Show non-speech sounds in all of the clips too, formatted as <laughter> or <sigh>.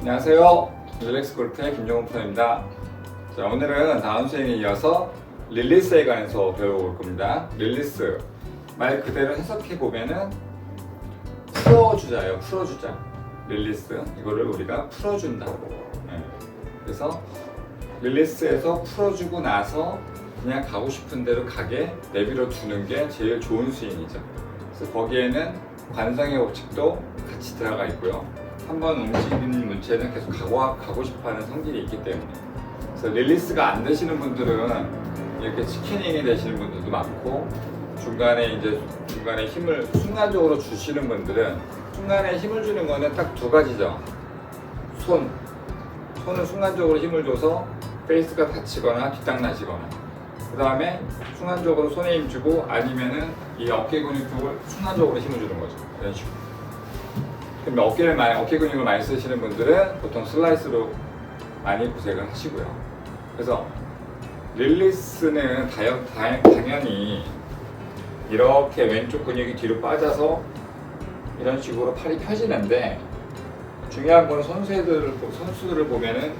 안녕하세요. 릴렉스 골프의 김종훈 프로입니다. 자, 오늘은 다음 수행에 이어서 릴리스에 관해서 배워볼 겁니다. 릴리스. 말 그대로 해석해 보면은 풀어주자예요. 풀어주자. 릴리스. 이거를 우리가 풀어준다. 네. 그래서 릴리스에서 풀어주고 나서 그냥 가고 싶은 대로 가게 내비로 두는 게 제일 좋은 스윙이죠. 그래서 거기에는 관성의 법칙도 같이 들어가 있고요. 한번 움직이는 문체는 계속 가고, 가고 싶어 하는 성질이 있기 때문에. 그래서 릴리스가 안 되시는 분들은 이렇게 치킨닝이 되시는 분들도 많고, 중간에 이제 중간에 힘을 순간적으로 주시는 분들은 순간에 힘을 주는 거는 딱 두 가지죠. 손. 손은 순간적으로 힘을 줘서 페이스가 다치거나 뒷땅나시거나 그 다음에 순간적으로 손에 힘 주고 아니면은 이 어깨 근육 쪽을 순간적으로 힘을 주는 거죠 이런 식으로 그럼 어깨를 많이 어깨 근육을 많이 쓰시는 분들은 보통 슬라이스로 많이 구색을 하시고요 그래서 릴리스는 다연, 다- 당연히 이렇게 왼쪽 근육이 뒤로 빠져서 이런 식으로 팔이 펴지는데 중요한 건 선수들을 선수들을 보면은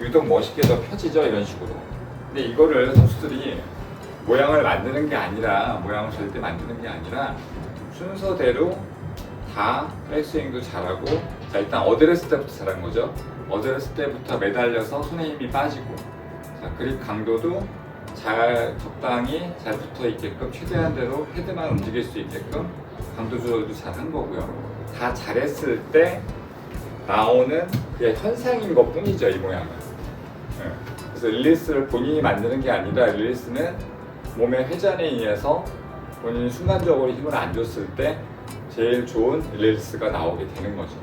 유독 멋있게 더 펴지죠 이런 식으로. 근데 이거를 선수들이 모양을 만드는 게 아니라 모양을 절대 만드는 게 아니라 순서대로 다 백스윙도 잘하고 자 일단 어드레스 때부터 잘한 거죠. 어드레스 때부터 매달려서 손에 힘이 빠지고 자 그립 강도도 잘 적당히 잘 붙어 있게끔 최대한 대로 헤드만 움직일 수 있게끔 강도 조절도 잘 한 거고요. 다 잘했을 때 나오는 그냥 현상인 것 뿐이죠 이 모양은 예. 그래서 릴리스를 본인이 만드는 게 아니라 릴리스는 몸의 회전에 의해서 본인이 순간적으로 힘을 안 줬을 때 제일 좋은 릴리스가 나오게 되는 거죠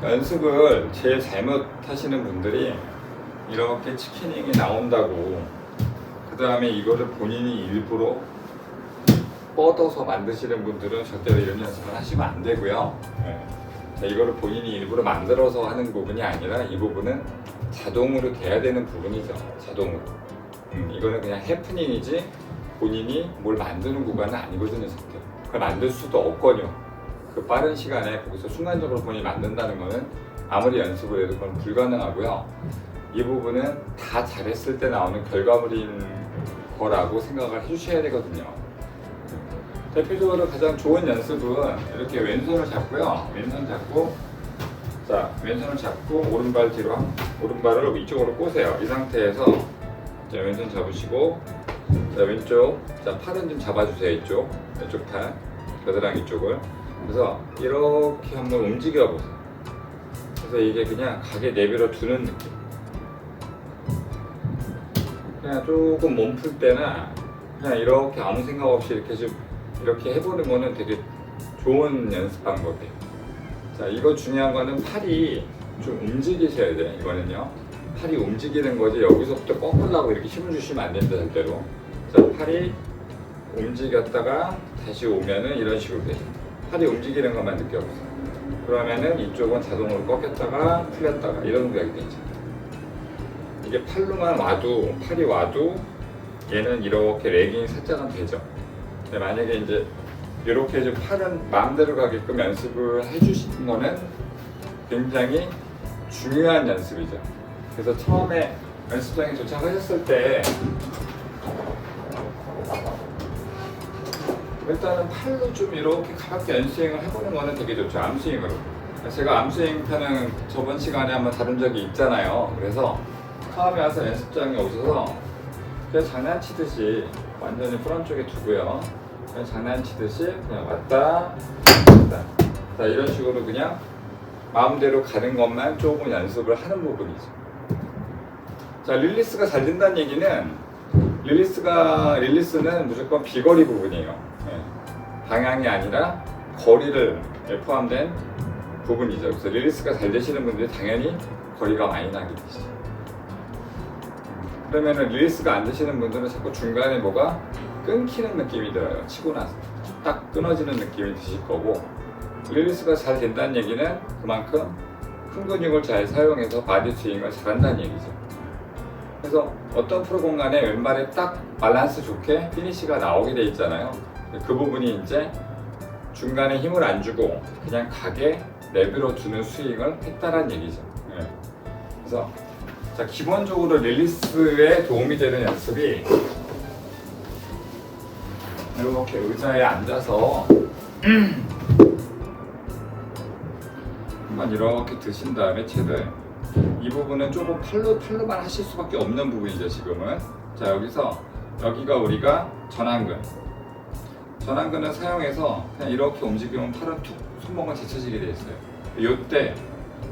연습을 제일 잘못하시는 분들이 이렇게 치킨닝이 나온다고 그 다음에 이거를 본인이 일부러 뻗어서 만드시는 분들은 절대로 이런 연습을 하시면 안 되고요 예. 자, 이거를 본인이 일부러 만들어서 하는 부분이 아니라 이 부분은 자동으로 돼야 되는 부분이죠. 자동으로. 음, 이거는 그냥 해프닝이지 본인이 뭘 만드는 구간은 아니거든요, 절대. 그걸 만들 수도 없거든요. 그 빠른 시간에 거기서 순간적으로 본인이 만든다는 거는 아무리 연습을 해도 그건 불가능하고요. 이 부분은 다 잘했을 때 나오는 결과물인 거라고 생각을 해주셔야 되거든요. 대표적으로 가장 좋은 연습은 이렇게 왼손을 잡고요. 왼손 잡고 자 왼손을 잡고 오른발 뒤로 한- 오른발을 이쪽으로 꼬세요. 이 상태에서 자 왼손 잡으시고 자 왼쪽 자 팔은 좀 잡아주세요. 이쪽 왼쪽 팔 겨드랑이 쪽을 그래서 이렇게 한번 움직여 보세요. 그래서 이게 그냥 가게 내버려 두는 느낌. 그냥 조금 몸 풀 때나 그냥 이렇게 아무 생각 없이 이렇게 좀 이렇게 해보는 거는 되게 좋은 연습 방법이에요. 자, 이거 중요한 거는 팔이 좀 움직이셔야 돼요. 이거는요. 팔이 움직이는 거지 여기서부터 꺾으려고 이렇게 힘을 주시면 안 된다 절대로. 자, 팔이 움직였다가 다시 오면은 이런 식으로 돼요. 팔이 움직이는 것만 느껴보세요. 그러면은 이쪽은 자동으로 꺾였다가 풀렸다가 이런 동작이 되죠. 이게 팔로만 와도 팔이 와도 얘는 이렇게 레깅이 살짝은 되죠. 근데 만약에 이제 이렇게 좀 팔은 마음대로 가게끔 연습을 해주시는 거는 굉장히 중요한 연습이죠. 그래서 처음에 연습장에 도착하셨을 때 일단은 팔로 좀 이렇게 가볍게 연스윙을 해보는 거는 되게 좋죠. 암스윙으로. 제가 암스윙 편은 저번 시간에 한번 다룬 적이 있잖아요. 그래서 처음에 와서 연습장에 오셔서 그냥 장난치듯이 완전히 프런트 쪽에 두고요. 그냥 장난치듯이 그냥 왔다 갔다. 자 이런 식으로 그냥 마음대로 가는 것만 조금 연습을 하는 부분이죠. 자 릴리스가 잘 된다는 얘기는 릴리스가 릴리스는 무조건 비거리 부분이에요. 예. 방향이 아니라 거리를 포함된 부분이죠. 그래서 릴리스가 잘 되시는 분들이 당연히 거리가 많이 나게 되시죠. 그러면은 릴리스가 안 되시는 분들은 자꾸 중간에 뭐가 끊기는 느낌이 들어요. 치고 나서 딱 끊어지는 느낌이 드실 거고 릴리스가 잘 된다는 얘기는 그만큼 큰 근육을 잘 사용해서 바디 스윙을 잘한다는 얘기죠. 그래서 어떤 프로 공간에 왼발에 딱 밸런스 좋게 피니시가 나오게 돼 있잖아요. 그 부분이 이제 중간에 힘을 안 주고 그냥 가게 내버려 두는 스윙을 했다란 얘기죠. 예. 그래서 자 기본적으로 릴리스에 도움이 되는 연습이 이렇게 의자에 앉아서 <clears throat> 한번 이렇게 드신 다음에 채를 이 부분은 조금 팔로 팔로만 하실 수밖에 없는 부분이죠 지금은 자 여기서 여기가 우리가 전완근 전완근을 사용해서 그냥 이렇게 움직이면 팔은 툭 손목은 제쳐지게 돼 있어요. 요때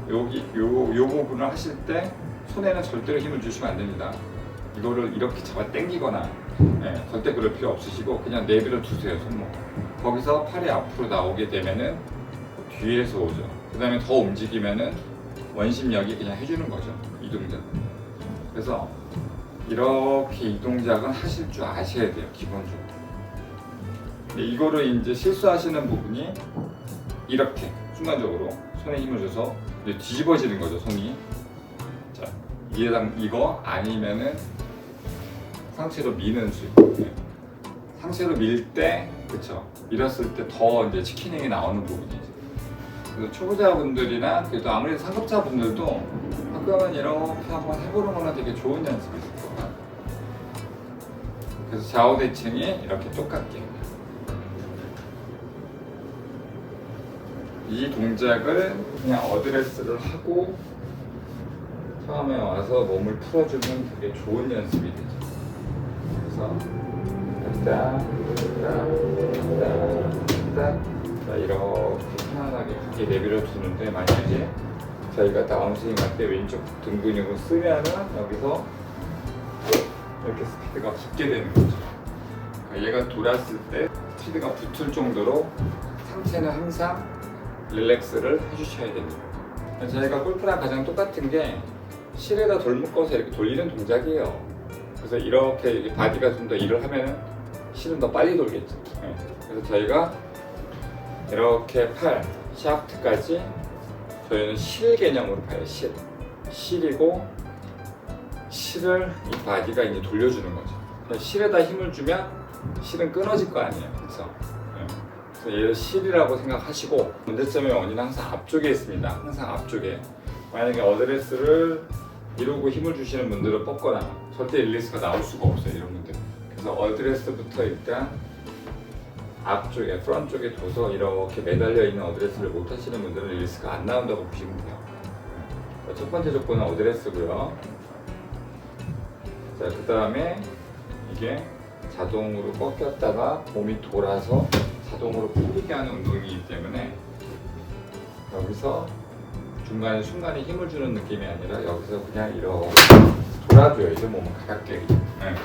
여기 요, 요 부분을 하실 때 손에는 절대로 힘을 주시면 안 됩니다. 이거를 이렇게 잡아 당기거나 예, 절대 그럴 필요 없으시고 그냥 내버려 두세요 손목. 거기서 팔이 앞으로 나오게 되면은 뒤에서 오죠. 그 다음에 더 움직이면은 원심력이 그냥 해주는 거죠 이 동작. 그래서 이렇게 이 동작은 하실 줄 아셔야 돼요 기본적으로 근데 이거를 이제 실수하시는 부분이 이렇게 순간적으로 손에 힘을 줘서 이제 뒤집어지는 거죠 손이. 자 이해당 이거 아니면은 상체로 미는 수 네. 상체로 밀 때 그쵸. 밀었을 때 더 이제 치킨닝이 나오는 부분이죠 그래서 초보자분들이나 그래도 아무래도 상급자분들도 가끔은 이렇게 한번 해보는 거는 되게 좋은 연습이 있을 것 같아요. 그래서 좌우 대칭이 이렇게 똑같게 이 동작을 그냥 어드레스를 하고 처음에 와서 몸을 풀어주면 되게 좋은 연습이 되죠. 그래서 자, 이렇게 편안하게 굳게 내버려 두는데 만약에 저희가 다운스윙 할 때 왼쪽 등 근육을 쓰면은 여기서 이렇게 스피드가 붙게 되는 거죠. 그러니까 얘가 돌았을 때 스피드가 붙을 정도로 상체는 항상 릴렉스를 해주셔야 됩니다. 저희가 골프랑 가장 똑같은 게 실에다 돌 묶어서 이렇게 돌리는 동작이에요. 그래서 이렇게 바디가 좀 더 일을 하면 실은 더 빨리 돌겠죠. 네. 그래서 저희가 이렇게 팔, 샤프트까지 저희는 실 개념으로 봐요. 실. 실이고 실을 이 바디가 이제 돌려주는 거죠. 실에다 힘을 주면 실은 끊어질 거 아니에요. 그래서 네. 그래서 얘를 실이라고 생각하시고 문제점의 원인은 항상 앞쪽에 있습니다. 항상 앞쪽에 만약에 어드레스를 이루고 힘을 주시는 분들은 뻗거나 절대 릴리스가 나올 수가 없어요 이런 분들. 그래서 어드레스부터 일단 앞쪽에 프런트 쪽에 둬서 이렇게 매달려 있는 어드레스를 못 하시는 분들은 릴리스가 안 나온다고 보시면 돼요. 첫 번째 조건은 어드레스고요. 자, 그 다음에 이게 자동으로 꺾였다가 몸이 돌아서 자동으로 풀리게 하는 운동이기 때문에 여기서 중간에 순간에 힘을 주는 느낌이 아니라 여기서 그냥 이렇게 돌아줘요. 이제 몸을 가볍게. 네.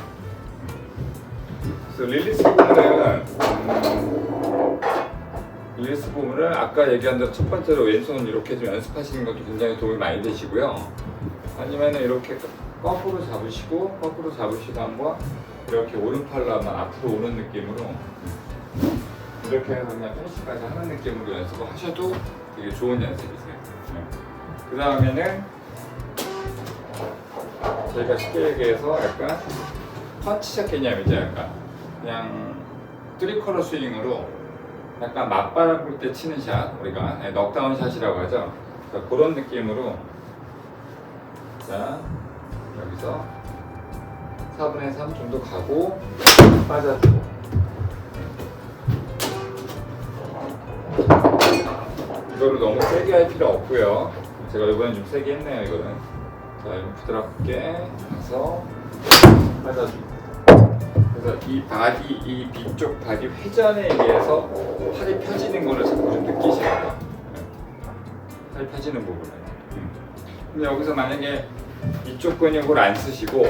그래서 릴리스 부분은 음, 릴리스 부분을 아까 얘기한 대로 첫 번째로 왼손 이렇게 좀 연습하시는 것도 굉장히 도움이 많이 되시고요. 아니면 이렇게 거꾸로 잡으시고 거꾸로 잡으시고 한번 이렇게 오른팔로 한번 앞으로 오는 느낌으로 이렇게 해서 그냥 피니시까지 하는 느낌으로 연습을 하셔도 되게 좋은 연습이세요. 그 다음에는 저희가 쉽게 얘기해서 약간 펀치샷 개념이죠. 약간 그냥 트리컬러 스윙으로 약간 맞바람 불때 치는 샷 우리가 네, 넉다운 샷이라고 하죠. 자, 그런 느낌으로 자 여기서 4분의 3 정도 가고 빠져주고 이거를 너무 세게 할 필요 없고요. 제가 이번엔 좀 세게 했네요. 이거는 자 이거 부드럽게 해서 빠져주고 그래서 이 바디 이 뒤쪽 바디 회전에 의해서 팔이 펴지는 거를 자꾸 좀 느끼셔야 돼요. 네. 팔이 펴지는 부분을. 음. 근데 여기서 만약에 이쪽 근육을 안 쓰시고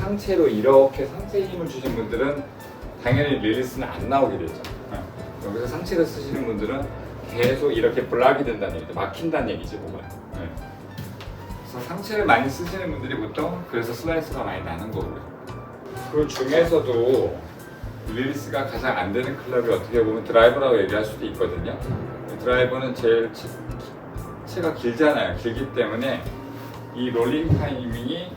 상체로 이렇게 상체 힘을 주신 분들은 당연히 릴리스는 안 나오게 되죠. 네. 여기서 상체를 쓰시는 분들은 계속 이렇게 블락이 된다는 얘기죠. 막힌다는 얘기지, 뭐가. 네. 그래서 상체를 많이 쓰시는 분들이 보통 그래서 슬라이스가 많이 나는 거고요. 그 중에서도 릴리스가 가장 안 되는 클럽이 어떻게 보면 드라이버라고 얘기할 수도 있거든요. 드라이버는 제일 치, 치가 길잖아요. 길기 때문에 이 롤링 타이밍이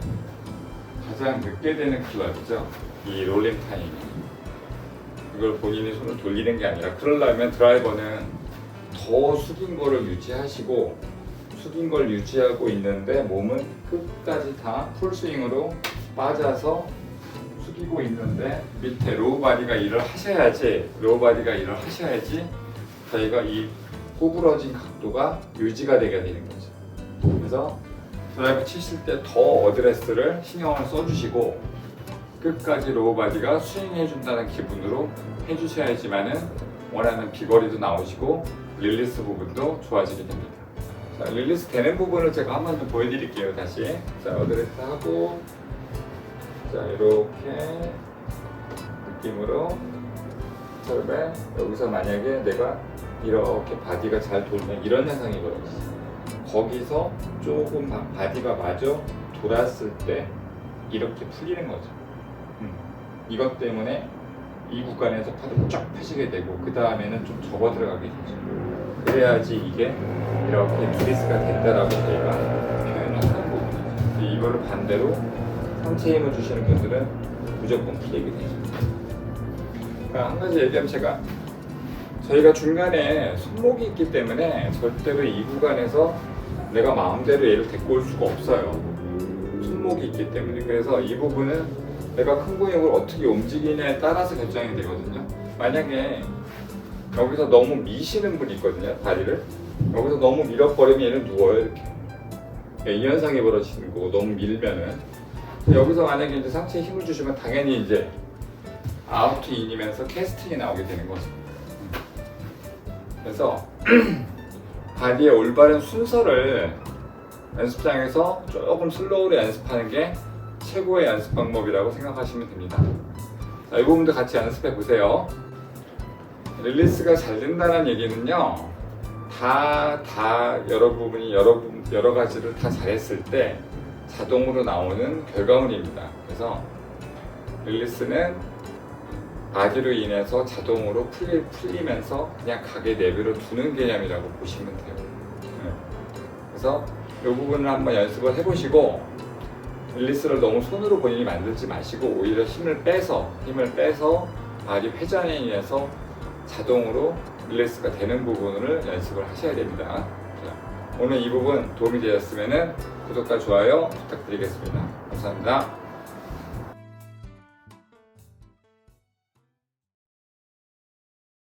가장 늦게 되는 클럽이죠. 이 롤링 타이밍. 이걸 본인이 손을 돌리는 게 아니라 그러려면 드라이버는 더 숙인 거를 유지하시고 숙인 걸 유지하고 있는데 몸은 끝까지 다 풀스윙으로 빠져서 숙이고 있는데 밑에 로우 바디가 일을 하셔야지 로우 바디가 일을 하셔야지 저희가 이 구부러진 각도가 유지가 되게 되는 거죠. 그래서 드라이브 치실 때 더 어드레스를 신경을 써주시고 끝까지 로우 바디가 스윙해 준다는 기분으로 해주셔야지만은 원하는 비거리도 나오시고 릴리스 부분도 좋아지게 됩니다. 자, 릴리스 되는 부분을 제가 한 번 좀 보여드릴게요. 다시 자 어드레스 하고 자 이렇게 느낌으로 처음에 여기서 만약에 내가 이렇게 바디가 잘 돌면 이런 현상이 벌어지죠. 거기서 조금 바- 바디가 마저 돌았을 때 이렇게 풀리는 거죠. 음. 이것 때문에 이 구간에서 팔을 쫙 펴시게 되고 그 다음에는 좀 접어 들어가게 되죠. 그래야지 이게 이렇게 릴리스가 된다라고 저희가 표현을 하는 부분이죠. 이거를 반대로 상체 힘을 주시는 분들은 무조건 풀리게 되죠. 그러니까 한 가지 얘기하면 제가 저희가 중간에 손목이 있기 때문에 절대로 이 구간에서 내가 마음대로 얘를 데리고 올 수가 없어요. 손목이 있기 때문에 그래서 이 부분은 내가 큰 근육을 어떻게 움직이냐에 따라서 결정이 되거든요. 만약에 여기서 너무 미시는 분이 있거든요, 다리를. 여기서 너무 밀어버리면 얘는 누워요, 이렇게. 예, 이 현상이 벌어지는 거고, 너무 밀면은. 여기서 만약에 이제 상체에 힘을 주시면 당연히 이제 아웃 인이면서 캐스팅이 나오게 되는 거죠. 그래서 <clears throat> 바디의 올바른 순서를 연습장에서 조금 슬로우로 연습하는 게 최고의 연습 방법이라고 생각하시면 됩니다. 자, 이 부분도 같이 연습해 보세요. 릴리스가 잘 된다는 얘기는요, 다, 다 여러 부분이 여러, 부- 여러 가지를 다 잘했을 때 자동으로 나오는 결과물입니다. 그래서 릴리스는 바디로 인해서 자동으로 풀리, 풀리면서 그냥 가게 내비로 두는 개념이라고 보시면 돼요. 네. 그래서 이 부분을 한번 연습을 해보시고 릴리스를 너무 손으로 본인이 만들지 마시고 오히려 힘을 빼서 힘을 빼서 바디 회전에 의해서 자동으로 릴리스가 되는 부분을 연습을 하셔야 됩니다. 자, 오늘 이 부분 도움이 되셨으면 구독과 좋아요 부탁드리겠습니다. 감사합니다.